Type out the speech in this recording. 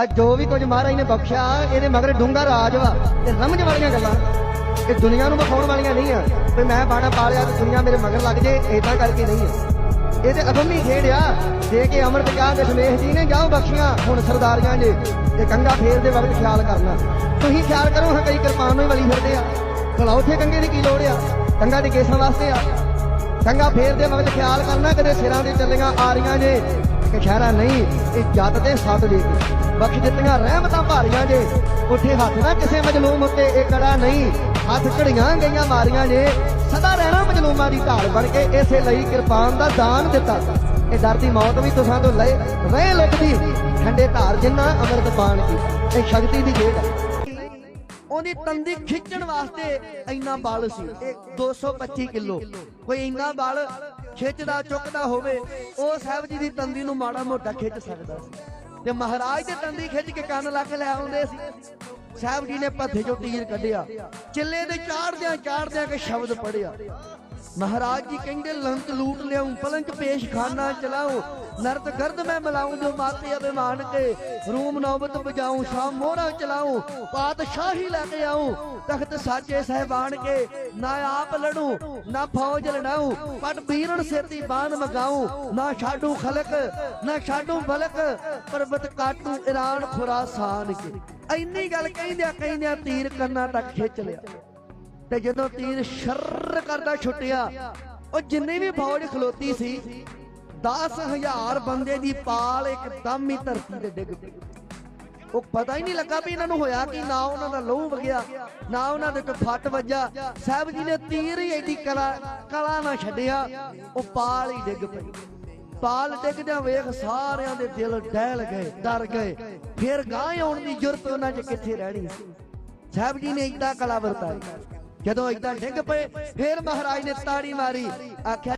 ਆ ਜੋ ਵੀ ਕੁਝ ਮਹਾਰਾਜ ਨੇ ਬਖਸ਼ਿਆ, ਇਹਦੇ ਮਗਰ ਡੂੰਗਾ ਰਾਜ ਵਾ, ਇਹ ਸਮਝ ਵਾਲੀਆਂ ਗੱਲਾਂ, ਇਹ ਦੁਨੀਆ ਨੂੰ ਵਿਖਾਉਣ ਵਾਲੀਆਂ ਨਹੀਂ ਆ। ਵੀ ਮੈਂ ਬਾਣਾ ਪਾਲਿਆ ਤੇ ਦੁਨੀਆ ਮੇਰੇ ਮਗਰ ਲੱਗ ਜੇ, ਏਦਾਂ ਕਰਕੇ ਨਹੀਂ ਆ। ਇਹ ਤੇ ਅਗੰਮੀ ਖੇਡ ਆ। ਦੇ ਕੇ ਅਮਰਤ ਕਿਹਾ ਦਸ਼ਮੇਸ਼ ਜੀ ਨੇ ਜਾਓ ਬਖਸ਼ੀਆਂ, ਹੁਣ ਸਰਦਾਰੀਆਂ ਨੇ ਤੇ ਕੰਗਾ ਫੇਰ ਦੇ ਵਕਤ ਖਿਆਲ ਕਰਨਾ। ਤੁਸੀਂ ਖਿਆਲ ਕਰੋ, ਹਾਂ ਕਈ ਕਿਰਪਾਨ ਨੂੰ ਹੀ ਵਲੀ ਫਿਰਦੇ ਆ। ਭਲਾ ਉੱਥੇ ਕੰਗੇ ਦੀ ਕੀ ਲੋੜ ਆ? ਕੰਗਾ ਦੇ ਕੇਸਾਂ ਵਾਸਤੇ ਆ। ਕੰਗਾ ਫੇਰ ਦੇ ਵਕਤ ਖਿਆਲ ਕਰਨਾ, ਕਦੇ ਸਿਰਾਂ ਦੇ ਚੱਲੀਆਂ ਆ ਰਹੀਆਂ ਜੇ। ਕਿ ਨਹੀਂ ਇਹ ਜੱਤ ਤੇ ਸੱਤ ਦੇ ਕੇ ਬਖਸ਼ ਦਿੱਤੀਆਂ ਰਹਿਮਤਾਂ ਭਾਰੀਆਂ ਜੇ। ਉੱਥੇ ਹੱਥ ਨਾ ਕਿਸੇ ਮਜਲੂਮ ਉੱਤੇ ਇਹ ਕੜਾ ਨਹੀਂ। ਹੱਥ ਘੜੀਆਂ ਗਈਆਂ ਮਾਰੀਆਂ ਜੇ। ਸਦਾ ਰਹਿਣਾ ਮਜਲੂਮਾਂ ਦੀ ਢਾਲ ਬਣ ਕੇ ਇਸੇ ਲਈ ਕਿਰਪਾਨ ਦਾ ਦਾਨ ਦਿੱਤਾ। ਇਹ ਡਰਦੀ ਮੌਤ ਵੀ ਤੁਸਾਂ ਤੋਂ ਲਏ ਰਹਿ ਲੁਕਦੀ ਠੰਡੇ ਧਾਰ ਜਿੰਨਾ ਅੰਮ੍ਰਿਤ ਪਾਣ ਕੀ। ਇਹ ਸ਼ਕਤੀ ਦੀ ਖੇਡ ਹੈ। ਉਹਦੀ ਤੰਦੀ ਖਿੱਚਣ ਵਾਸਤੇ ਇੰਨਾ ਬਲ ਸੀ। ਇਹ 225 ਕਿਲੋ। ਕੋਈ ਇੰਨਾ ਬਲ ਖਿੱਚਦਾ, ਚੁੱਕਦਾ ਹੋਵੇ, ਉਹ ਸਾਹਿਬ ਜੀ ਦੀ ਤੰਦੀ ਨੂੰ ਮਾੜਾ ਮੋਟਾ ਖਿੱਚ ਸਕਦਾ ਸੀ। ਤੇ ਮਹਾਰਾਜ ਦੇ ਤੰਦੀ ਖਿੱਚ ਕੇ ਕੰਨ ਲਾ ਲੈ ਆਉਂਦੇ ਸੀ। ਸਾਹਿਬ ਜੀ ਨੇ ਪੱਥੇ ਚੋਂ ਤੀਰ ਕੱਢਿਆ। ਚਿੱਲੇ ਦੇ ਚਾੜਦਿਆਂ ਚਾੜਦਿਆਂ ਕੇ ਸ਼ਬਦ ਪੜਿਆ ਮਹਾਰਾਜ ਜੀ ਕਹਿੰਦੇ ਲੰਕ ਲੂਟ ਲਿਆਉਂ ਪਲੰਕ ਪੇਸ਼ ਖਾਨਾ ਚਲਾਉ ਨਰਤ ਗਰਦ ਮੈਂ ਮਲਾਉਂ ਜੋ ਮਾਤੇ ਅਭਿਮਾਨ ਕੇ ਰੂਮ ਨੌਬਤ ਬਜਾਉਂ ਸ਼ਾਮ ਮੋਹਰਾ ਚਲਾਉਂ ਪਾਤਸ਼ਾਹੀ ਲੈ ਕੇ ਆਉਂ ਤਖਤ ਸਾਚੇ ਸਹਿਬਾਨ ਕੇ, ਨਾ ਆਪ ਲੜੂ, ਨਾ ਫੌਜ ਲੜਾਉ ਪਟ ਬੀਰਣ ਸੇਤੀ ਬਾਣ ਮਗਾਉ ਨਾ ਛਾਡੂ ਖਲਕ, ਨਾ ਛਾਡੂ ਬਲਕ, ਪਰਬਤ ਕਾਟੂ ਇਰਾਨ ਖੁਰਾਸਾਨ ਕੇ। ਇੰਨੀ ਗੱਲ ਕਹਿੰਦਿਆਂ ਕਹਿੰਦਿਆਂ ਤੀਰ ਕੰਨਾਂ ਤੱਕ ਖਿੱਚ ਲਿਆ। ਤੇ ਜਦੋਂ ਤੀਰ ਸ਼ਰ ਕਰਦਾ ਛੁੱਟਿਆ, ਉਹ ਜਿੰਨੀ ਵੀ ਫੌਜ ਖਲੋਤੀ ਸੀ 10000 ਬੰਦੇ ਦੀ ਪਾਲ ਇੱਕਦਮ ਹੀ ਧਰਤੀ ਤੇ ਡਿੱਗ ਪਈ। ਉਹ ਪਤਾ ਹੀ ਨਹੀਂ ਲੱਗਾ ਵੀ ਇਹਨਾਂ ਨੂੰ ਹੋਇਆ ਕਿ, ਨਾ ਉਹਨਾਂ ਦਾ ਲਹੂ ਵਗਿਆ, ਨਾ ਉਹਨਾਂ ਦੇ ਕੋਈ ਫੱਟ ਵੱਜਾ। ਸਾਹਿਬ ਜੀ ਨੇ ਤੀਰ ਹੀ ਐਡੀ ਕਲਾ ਕਲਾ ਨਾ ਛੱਡਿਆ, ਉਹ ਪਾਲ ਹੀ ਡਿੱਗ ਪਈ। ਪਾਲ ਡਿੱਗਦਿਆਂ ਵੇਖ ਸਾਰਿਆਂ ਦੇ ਦਿਲ ਡਹਿਲ ਗਏ, ਡਰ ਗਏ। ਫਿਰ ਗਾਂ ਆਉਣ ਦੀ ਜੁਰਤ ਉਹਨਾਂ 'ਚ ਕਿੱਥੇ ਰਹਿਣੀ ਸਾਹਿਬ ਜੀ ਨੇ ਇਦਾਂ ਕਲਾ ਵਰਤਾਈ। ਜਦੋਂ ਇਦਾਂ ਡਿੱਗ ਪਏ ਫੇਰ ਮਹਾਰਾਜ ਨੇ ਤਾੜੀ ਮਾਰੀ ਆਖਿਆ